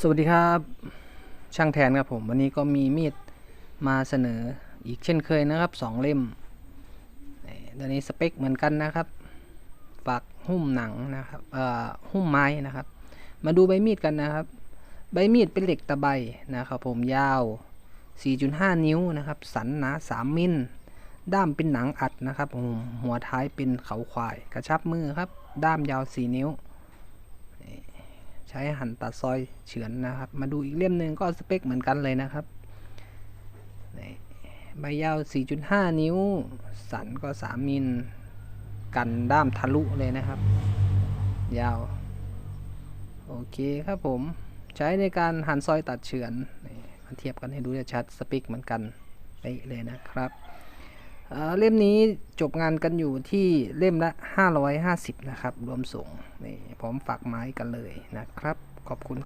สวัสดีครับ ช่างแทนครับผม วันนี้ก็มีมีดมาเสนออีกเช่นเคยนะครับสองเล่มนี่ตัวนี้สเปคเหมือนกันนะครับฝักหุ้มหนังนะครับเอ่อหุ้มไม้นะครับ มาดูใบมีดกันนะครับ ใบมีดเป็นเหล็กตะไบนะครับ ผมยาว 4.5 นิ้วนะครับ สันหนา3มิลด้ามเป็นหนังอัดนะครับผมหัวท้ายเป็นเขาควาย กระชับมือครับ ด้ามยาว 4 นิ้ว ช้หั่นตัดซอยเฉือนนะครับ มาดูอีกเล่มหนึ่งก็สเปคเหมือนกันเลยนะครับใบยาว 4.5 นิ้ว สันก็ 3 มิล กันด้ามทะลุเลยนะครับ ยาว โอเคครับผม ใช้ในการหั่นซอยตัดเฉือน มาเทียบกันให้ดูจะชัดสเปคเหมือนกันเป๊ะเลยนะครับ เล่มนี้จบงานกันอยู่ที่เล่มละ 550 นะครับ รวมส่งนี่พร้อมฝากไม้กันเลยนะครับ ขอบคุณ